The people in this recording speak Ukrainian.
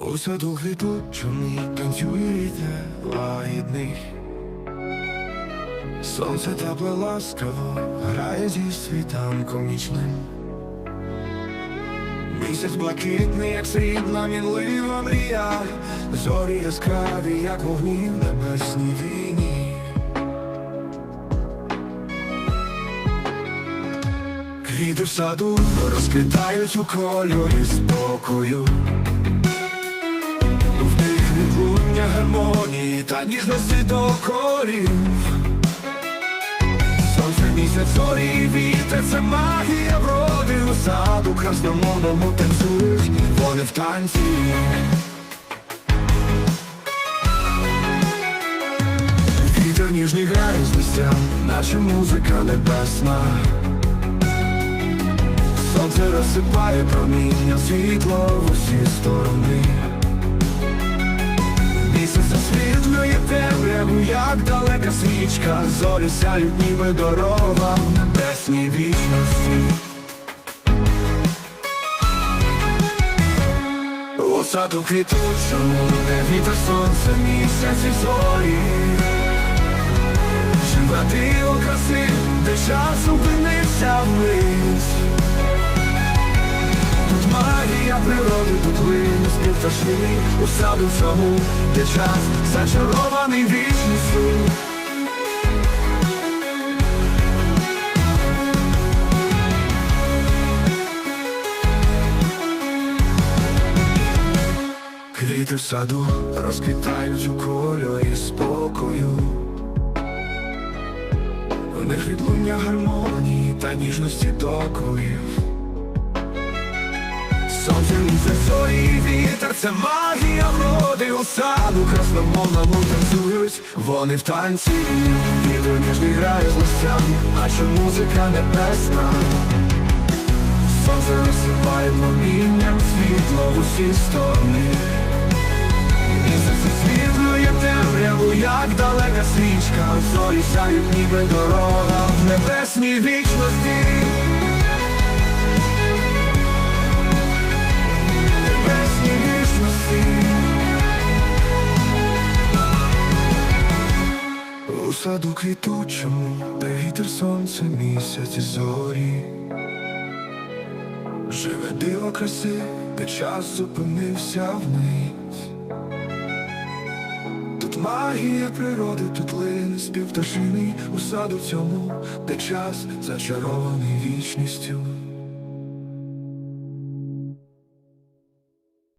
У саду квітучому танцює вітер лагідний Сонце тепле ласкаво грає зі світанком нічним. Місяць блакитний, як срібна мінлива мрія. Зорі яскраві, як вогні в небесній війні. Квіти в саду розквітають у кольорі спокою гармонії та ніжності до корів Сонце місяць зорі і вітер, це магія вроди у саду красномовному танцюють, вони в танці. Вітер ніжний грає з листям, наче музика небесна. Сонце розсипає проміння світло в усі сторони. Темряву, як далека свічка, зорі сяють ніби дорога небесній вічності. У саду квітучому, де вітер сонце, місяць і зорі. Живе диво краси, де час зупинився вниз. Пташини У саду цьому, де час зачарований вічністю. Квіти в саду розквітають у кольорі спокою. В них відлуння гармонії та ніжності докорів Сонце місяць зорі і вітер, це магія вроди у саду красномовному танцюють, вони в танці, вітер ніжний грає з листями, наче музика небесна. Сонце розсипає промінням світло в усі сторони. Місяць освітлює темряву, як далека свічка, зорі сяють ніби дорога в небесній вічності. Квітучому, де вітер сонце, місяць і зорі Живе диво краси, де час зупинився вниць. Тут магія природи, тут лин співташини У саду цьому, де час зачарований вічністю